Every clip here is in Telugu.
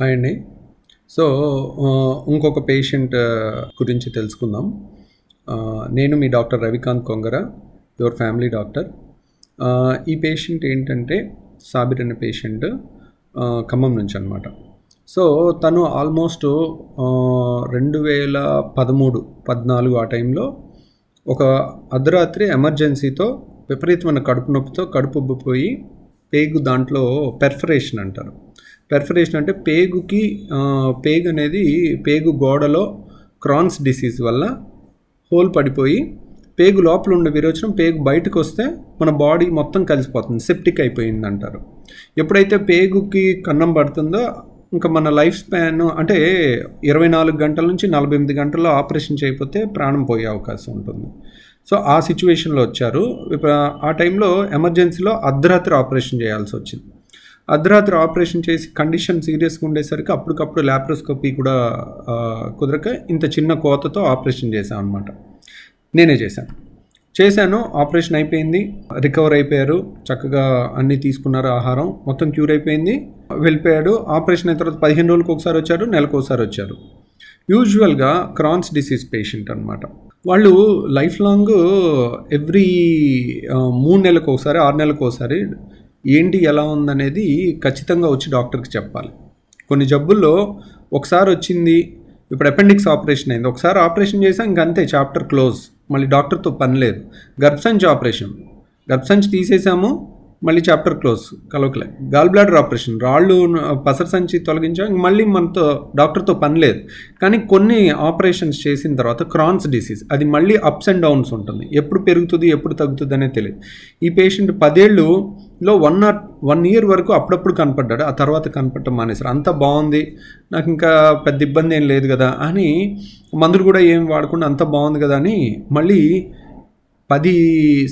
హాయ్ అండి. సో ఇంకొక పేషెంట్ గురించి తెలుసుకుందాం. నేను మీ doctor Ravikanth Kongara your family doctor ఈ పేషెంట్ ఏంటంటే సాబిర్ అనే పేషెంట్ ఖమ్మం నుంచి అనమాట సో తను ఆల్మోస్ట్ రెండు వేల పదమూడు పద్నాలుగు ఆ టైంలో ఒక అర్ధరాత్రి ఎమర్జెన్సీతో విపరీతమైన కడుపు నొప్పితో కడుపు ఉబ్బిపోయి పేగు దాంట్లో పెర్ఫరేషన్ అంటారు. పెర్ఫరేషన్ అంటే పేగుకి పేగు అనేది పేగు గోడలో క్రాన్స్ డిసీజ్ వల్ల హోల్ పడిపోయి పేగు లోపల ఉండే విరోచనం పేగు బయటకు వస్తే మన బాడీ మొత్తం కలిసిపోతుంది సెప్టిక్ అయిపోయింది అంటారు ఎప్పుడైతే పేగుకి కన్నం పడుతుందో ఇంకా మన లైఫ్ స్పాన్ అంటే ఇరవై నాలుగు గంటల నుంచి నలభై ఎనిమిది గంటల్లో ఆపరేషన్ చేయకపోతే ప్రాణం పోయే అవకాశం ఉంటుంది. సో ఆ సిచ్యువేషన్లో వచ్చారు. ఆ టైంలో ఎమర్జెన్సీలో అర్ధరాత్రి ఆపరేషన్ చేయాల్సి వచ్చింది. అర్ధరాత్రి ఆపరేషన్ చేసి కండిషన్ సీరియస్గా ఉండేసరికి అప్పటికప్పుడు ల్యాప్రోస్కోపీ కూడా కుదరక ఇంత చిన్న కోతతో ఆపరేషన్ చేశాను అనమాట నేనే చేశాను. చేశాను ఆపరేషన్ అయిపోయింది రికవర్ అయిపోయారు చక్కగా అన్నీ తీసుకున్నారు ఆహారం మొత్తం క్యూర్ అయిపోయింది వెళ్ళిపోయాడు ఆపరేషన్ అయిన తర్వాత పదిహేను రోజులకు ఒకసారి వచ్చారు నెలకు ఒకసారి వచ్చారు. యూజువల్గా క్రాన్స్ డిసీజ్ పేషెంట్ అనమాట వాళ్ళు లైఫ్ లాంగ్ ఎవ్రీ మూడు నెలలకు ఒకసారి ఆరు నెలలకు ఒకసారి ఏంటి ఎలా ఉందనేది ఖచ్చితంగా వచ్చి డాక్టర్కి చెప్పాలి. కొన్ని జబ్బుల్లో ఒకసారి వచ్చింది ఇప్పుడు అపెండిక్స్ ఆపరేషన్ అయింది. ఒకసారి ఆపరేషన్ చేసాం ఇంక అంతే చాప్టర్ క్లోజ్. మళ్ళీ డాక్టర్తో పని లేదు. గర్భసంచి ఆపరేషన్. గర్భసంచి తీసేసాము మళ్ళీ చాప్టర్ క్లోజ్ కలవకలే. గాల్ బ్లాడర్ ఆపరేషన్ రాళ్ళు పసర సంచి తొలగించాం మళ్ళీ మనతో డాక్టర్తో పని లేదు. కానీ కొన్ని ఆపరేషన్స్ చేసిన తర్వాత క్రాన్స్ డిసీజ్ అది మళ్ళీ అప్స్ అండ్ డౌన్స్ ఉంటుంది. ఎప్పుడు పెరుగుతుంది ఎప్పుడు తగ్గుతుంది అనేది తెలియదు. ఈ పేషెంట్ పదేళ్ళులో వన్ ఆర్ వన్ ఇయర్ వరకు అప్పుడప్పుడు కనపడ్డాడు. ఆ తర్వాత కనపడటం మానేశారు. అంత బాగుంది నాకు ఇంకా పెద్ద ఇబ్బంది ఏం లేదు కదా అని మందులు కూడా ఏం వాడకుండా అంత బాగుంది కదా అని మళ్ళీ పది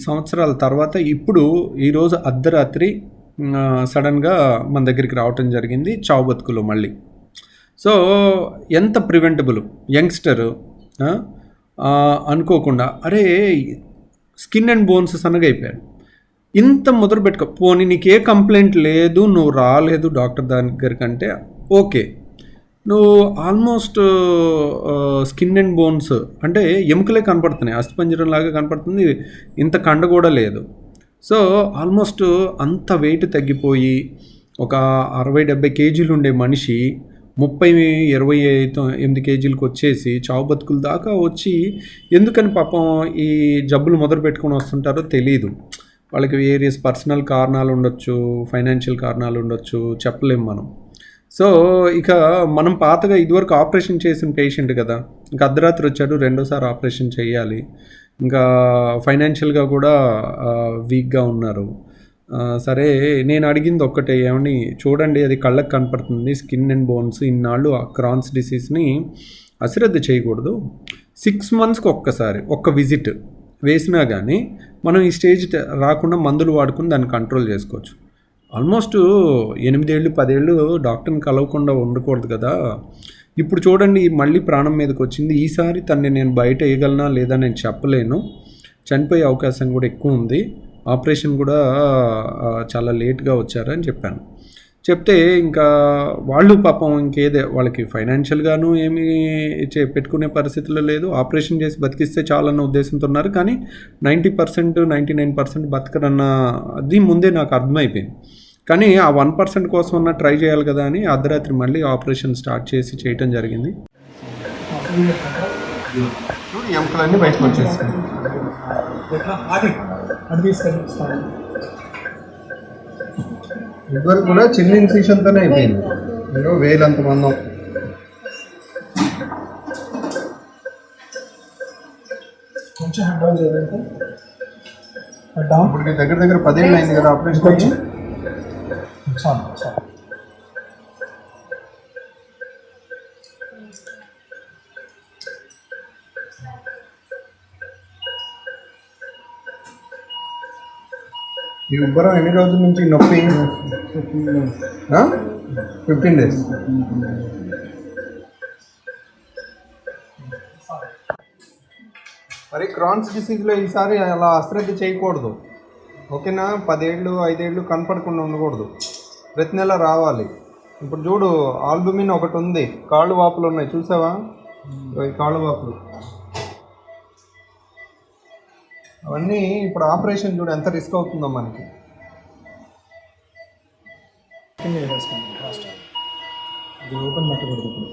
సంవత్సరాల తర్వాత ఇప్పుడు ఈరోజు అర్ధరాత్రి సడన్గా మన దగ్గరికి రావటం జరిగింది చావు బతుకులు మళ్ళీ. సో ఎంత ప్రివెంటబుల్ యంగ్స్టర్ అనుకోకుండా అరే స్కిన్ అండ్ బోన్స్ సన్నగా అయిపోయాడు ఇంత మొదలు పెట్టుకో పోనీ నీకు ఏ కంప్లైంట్ లేదు నువ్వు రాలేదు డాక్టర్ దగ్గరికంటే ఓకే. నువ్వు ఆల్మోస్ట్ స్కిన్ అండ్ బోన్స్ అంటే ఎముకలే కనపడుతున్నాయి అస్థిపంజరం లాగా కనపడుతుంది ఇంత కండ కూడా లేదు. సో ఆల్మోస్ట్ అంత వెయిట్ తగ్గిపోయి ఒక అరవై డెబ్బై కేజీలు ఉండే మనిషి ముప్పై ఇరవై ఐదు ఎనిమిది కేజీలకు వచ్చేసి చావు బతుకుల దాకా వచ్చి ఎందుకని పాపం ఈ జబ్బులు మొదలు పెట్టుకొని వస్తుంటారో తెలియదు వాళ్ళకి వేరియస్ పర్సనల్ కారణాలు ఉండొచ్చు ఫైనాన్షియల్ కారణాలు ఉండొచ్చు చెప్పలేము మనం. సో ఇక మనం పాతగా ఇదివరకు ఆపరేషన్ చేసిన పేషెంట్ కదా. ఇంకా అర్ధరాత్రి వచ్చాడు రెండోసారి ఆపరేషన్ చేయాలి. ఇంకా ఫైనాన్షియల్గా కూడా వీక్గా ఉన్నారు. సరే నేను అడిగింది ఒక్కటే ఏమని చూడండి అది కళ్ళకు కనపడుతుంది స్కిన్ అండ్ బోన్స్ ఇన్నాళ్ళు ఆ క్రాన్స్ డిసీజ్ని అశ్రద్ధ చేయకూడదు. సిక్స్ మంత్స్కి ఒక్కసారి ఒక్క విజిట్ వేసినా కానీ మనం ఈ స్టేజ్ రాకుండా మందులు వాడుకుని దాన్ని కంట్రోల్ చేసుకోవచ్చు. ఆల్మోస్ట్ ఎనిమిదేళ్ళు పదేళ్ళు డాక్టర్ని కలవకుండా ఉండకూడదు కదా. ఇప్పుడు చూడండి మళ్ళీ ప్రాణం మీదకి వచ్చింది ఈసారి తన్ని నేను బయట వేయగలనా లేదా నేను చెప్పలేను. చనిపోయే అవకాశం కూడా ఎక్కువ ఉంది. ఆపరేషన్ కూడా చాలా లేట్గా వచ్చారని చెప్పాను. చెప్తే ఇంకా వాళ్ళు పాపం ఇంకేదే వాళ్ళకి ఫైనాన్షియల్గాను ఏమీ చే పెట్టుకునే పరిస్థితుల్లో లేదు. ఆపరేషన్ చేసి బతికిస్తే చాలన్న ఉద్దేశంతో ఉన్నారు. కానీ ninety percent ninety nine percent బతకరన్న అది ముందే నాకు అర్థమైపోయింది. కానీ ఆ వన్ పర్సెంట్ కోసం అన్న ట్రై చేయాలి కదా అని అర్ధరాత్రి మళ్ళీ ఆపరేషన్ స్టార్ట్ చేసి చేయటం జరిగింది. ఎముకలన్నీ బయటకు వచ్చేస్తాయి ఇదివరకు కూడా చిన్న ఇన్సిషన్తోనే అయిపోయింది. ఏదో వేలంత మందం. కొంచెం హెడ్ డౌన్ చేయాలంటే. ఇప్పుడు దగ్గర దగ్గర పదేళ్ళు అయింది కదా ఆపరేషన్ చాలు చాలు ఈ ఉబ్బరం ఎన్ని రోజుల నుంచి నొప్పి? Fifteen days. మరి క్రాన్స్ డిసీజ్లో ఈసారి అలా అశ్రద్ధ చేయకూడదు. ఓకేనా? పదేళ్ళు ఐదేళ్ళు కనపడకుండా ఉండకూడదు. ప్రతి నెల రావాలి. ఇప్పుడు చూడు ఆల్బుమిన్ ఒకటి ఉంది. కాళ్ళు వాపులు ఉన్నాయి. చూసావా? కాళ్ళు వాపులు. అవన్నీ ఇప్పుడు ఆపరేషన్ చూడు ఎంత రిస్క్ అవుతుందో మనకి కింద వేసుకోండి ఫాస్ట్ ఇది ఓపెన్ పెట్టకూడదు ఇప్పుడు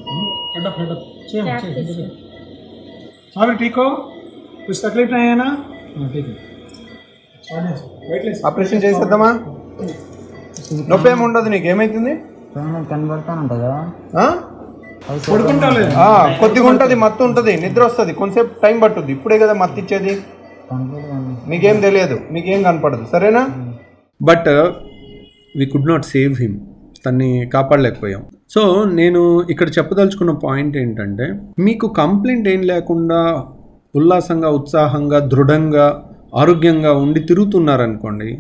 హెడ్ అప్ హెడ్ అప్ చేయండి చేయండి సారీ ఠీక్ हो कुछ तकलीफ नहीं है ना हाँ ठीक है వెయిట్లెస్ ఆపరేషన్ చేసేద్దామా నొప్పి ఏమి ఉండదు నీకు ఏమైతుంది కనబడతానంట కదా ఆ? పడుకుంటా లేదు ఆ, కొద్దిగా ఉంటుంది మత్తు ఉంటుంది నిద్ర వస్తుంది కొంతసేపు టైం పట్టుద్ది ఇప్పుడే కదా మత్తు ఇచ్చేది నీకేం తెలియదు. నీకేం కనపడదు. సరేనా? But we could not save him తన్ని కాపాడలేకపోయాం. సో నేను ఇక్కడ చెప్పదలుచుకున్న పాయింట్ ఏంటంటే మీకు కంప్లైంట్ ఏం లేకుండా ఉల్లాసంగా ఉత్సాహంగా దృఢంగా ఆరోగ్యంగా ఉండి తిరుగుతున్నారనుకోండి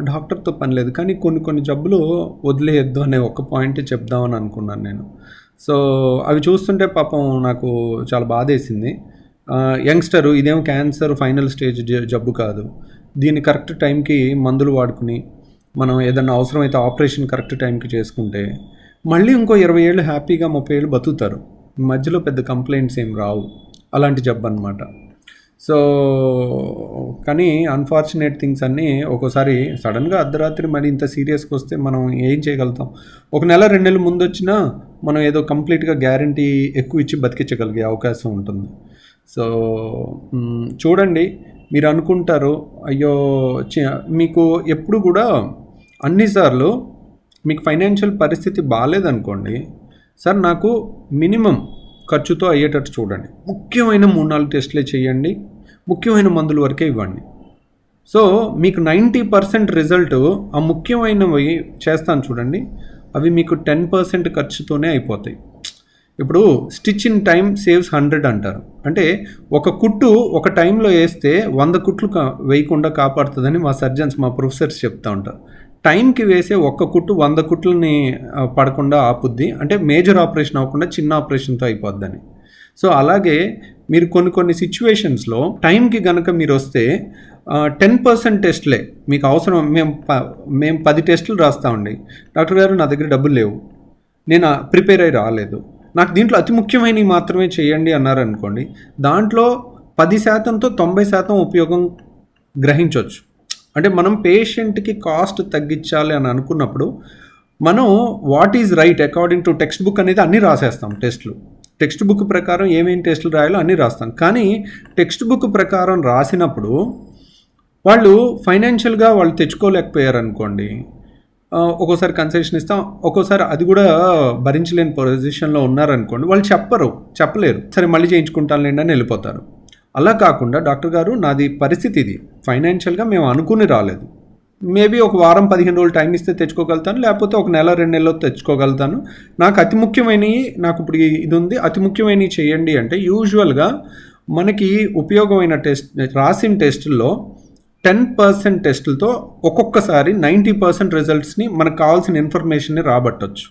డాక్టర్తో పని లేదు. కానీ కొన్ని కొన్ని జబ్బులు వదిలేయద్దు అనే ఒక పాయింట్ చెప్దామని అనుకున్నాను నేను. సో అవి చూస్తుంటే పాపం నాకు చాలా బాధేసింది. యంగ్స్టరు ఇదేం క్యాన్సర్ ఫైనల్ స్టేజ్ జబ్బు కాదు. దీన్ని కరెక్ట్ టైంకి మందులు వాడుకుని మనం ఏదన్నా అవసరమైతే ఆపరేషన్ కరెక్ట్ టైంకి చేసుకుంటే మళ్ళీ ఇంకో ఇరవై ఏళ్ళు హ్యాపీగా ముప్పై ఏళ్ళు బతుకుతారు. మధ్యలో పెద్ద కంప్లైంట్స్ ఏం రావు. అలాంటి జబ్బు అనమాట సో కానీ అన్ఫార్చునేట్ థింగ్స్ అన్నీ ఒక్కోసారి సడన్గా అర్ధరాత్రి మరి ఇంత సీరియస్గా వస్తే మనం ఏం చేయగలుగుతాం? ఒక నెల రెండు నెలల ముందు వచ్చినా మనం ఏదో కంప్లీట్గా గ్యారంటీ ఎక్కువ ఇచ్చి బతికించగలిగే అవకాశం ఉంటుంది. సో చూడండి మీరు అనుకుంటారు అయ్యో మీకు ఎప్పుడు కూడా అన్నిసార్లు మీకు ఫైనాన్షియల్ పరిస్థితి బాగాలేదనుకోండి సార్ నాకు మినిమం ఖర్చుతో అయ్యేటట్టు చూడండి. ముఖ్యమైన మూడు నాలుగు టెస్టులే చేయండి ముఖ్యమైన మందుల వరకే ఇవ్వండి. సో మీకు నైంటీ పర్సెంట్ రిజల్ట్ ఆ ముఖ్యమైనవి చేస్తాను చూడండి అవి మీకు టెన్ పర్సెంట్ ఖర్చుతోనే అయిపోతాయి. ఇప్పుడు stitch in time saves hundred అంటారు. అంటే ఒక కుట్టు ఒక టైంలో వేస్తే వంద కుట్లు కా వేయకుండా కాపాడుతుందని మా సర్జన్స్ మా ప్రొఫెసర్స్ చెప్తా ఉంటారు. టైంకి వేసే ఒక్క కుట్టు వంద కుట్లని పడకుండా ఆపుద్ది. అంటే మేజర్ ఆపరేషన్ అవ్వకుండా చిన్న ఆపరేషన్తో అయిపోద్దని. సో అలాగే మీరు కొన్ని కొన్ని సిచ్యువేషన్స్లో టైంకి గనక మీరు వస్తే టెన్ పర్సెంట్ టెస్ట్లే. మీకు అవసరం మేము ప మేము పది టెస్టులు రాస్తామండి డాక్టర్ గారు నా దగ్గర డబ్బులు లేవు. నేను ప్రిపేర్ అయి రాలేదు. నాకు దీంట్లో అతి ముఖ్యమైనవి మాత్రమే చేయండి అన్నారనుకోండి దాంట్లో పది శాతంతో తొంభై శాతం ఉపయోగం గ్రహించవచ్చు. అంటే మనం పేషెంట్కి కాస్ట్ తగ్గించాలి అని అనుకున్నప్పుడు మనం what is right according to text book అనేది అన్నీ రాసేస్తాం టెస్ట్లు. టెక్స్ట్ బుక్ ప్రకారం ఏమేమి టెస్టులు రాయాలో అన్నీ రాస్తాం. కానీ టెక్స్ట్ బుక్ ప్రకారం రాసినప్పుడు వాళ్ళు ఫైనాన్షియల్గా వాళ్ళు తెచ్చుకోలేకపోయారు అనుకోండి ఒక్కోసారి కన్సెషన్ ఇస్తాం. ఒక్కోసారి అది కూడా భరించలేని పొజిషన్లో ఉన్నారనుకోండి వాళ్ళు చెప్పరు చెప్పలేరు. సరే మళ్ళీ చేయించుకుంటానులేండి అని వెళ్ళిపోతారు. అలా కాకుండా డాక్టర్ గారు నాది పరిస్థితి ఇది. ఫైనాన్షియల్గా మేము అనుకుని రాలేదు. మేబీ ఒక వారం పదిహేను రోజులు టైం ఇస్తే తెచ్చుకోగలుగుతాను లేకపోతే ఒక నెల రెండు నెలలో తెచ్చుకోగలుగుతాను. నాకు అతి ముఖ్యమైనవి నాకు ఇప్పుడు ఇది ఉంది అతి ముఖ్యమైనవి చేయండి అంటే యూజువల్గా మనకి ఉపయోగమైన టెస్ట్ రాసిన టెస్టుల్లో టెన్ పర్సెంట్ టెస్టులతో ఒక్కొక్కసారి నైంటీ పర్సెంట్ రిజల్ట్స్ని మనకు కావాల్సిన ఇన్ఫర్మేషన్ని రాబట్టవచ్చు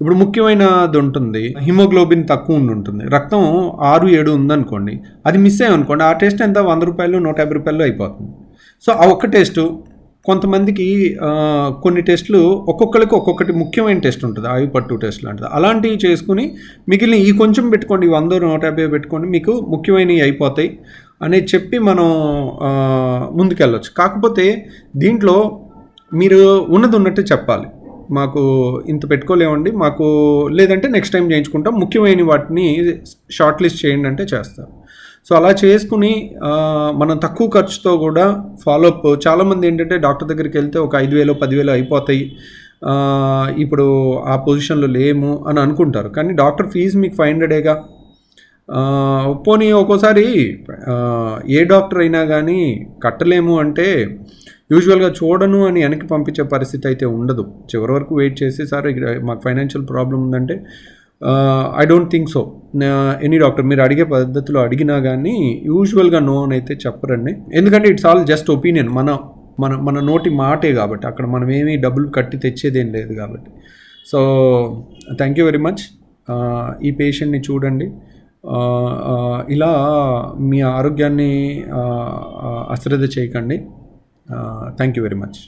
ఇప్పుడు ముఖ్యమైనది ఉంటుంది హిమోగ్లోబిన్ తక్కువ ఉండి ఉంటుంది. రక్తం ఆరు ఏడు ఉందనుకోండి అది మిస్ అయ్యనుకోండి ఆ టెస్ట్ ఎంత? వంద రూపాయలు నూట యాభై రూపాయలు అయిపోతుంది. సో ఆ ఒక్క టెస్టు కొంతమందికి కొన్ని టెస్టులు ఒక్కొక్కరికి ఒక్కొక్కటి ముఖ్యమైన టెస్ట్ ఉంటుంది ఆవి పట్టు టెస్ట్ లాంటిది. అలాంటివి చేసుకుని మిగిలిన ఈ కొంచెం పెట్టుకోండి వంద నూట యాభై పెట్టుకోండి మీకు ముఖ్యమైనవి అయిపోతాయి. అని చెప్పి మనం ముందుకెళ్ళొచ్చు. కాకపోతే దీంట్లో మీరు ఉన్నది ఉన్నట్టు చెప్పాలి. మాకు ఇంత పెట్టుకోలేమండి మాకు లేదంటే నెక్స్ట్ టైం చేయించుకుంటాం. ముఖ్యమైన వాటిని షార్ట్ లిస్ట్ చేయండి అంటే చేస్తారు. సో అలా చేసుకుని మనం తక్కువ ఖర్చుతో కూడా ఫాలోఅప్ చాలామంది ఏంటంటే డాక్టర్ దగ్గరికి వెళ్తే ఒక ఐదు వేలు పదివేలు అయిపోతాయి. ఇప్పుడు ఆ పొజిషన్లో లేము అని అనుకుంటారు. కానీ డాక్టర్ ఫీజు మీకు ఫైవ్ హండ్రెడేగా పోనీ ఒక్కోసారి ఏ డాక్టర్ అయినా కానీ కట్టలేము అంటే యూజువల్గా చూడను అని వెనక్కి పంపించే పరిస్థితి అయితే ఉండదు. చివరి వరకు వెయిట్ చేసి సార్ ఇక్కడ మాకు ఫైనాన్షియల్ ప్రాబ్లం ఉందంటే I don't think so. Any doctor మీరు అడిగే పద్ధతిలో అడిగినా కానీ యూజువల్గా నో అని అయితే చెప్పరండి. ఎందుకంటే ఇట్స్ ఆల్ జస్ట్ ఒపీనియన్. మన మన మన నోటి మాటే కాబట్టి అక్కడ మనం ఏమీ డబ్బులు కట్టి తెచ్చేదేం లేదు కాబట్టి. So thank you very much. ఈ పేషెంట్ని చూడండి. ఇలా మీ ఆరోగ్యాన్ని అశ్రద్ధ చేయకండి. Thank you very much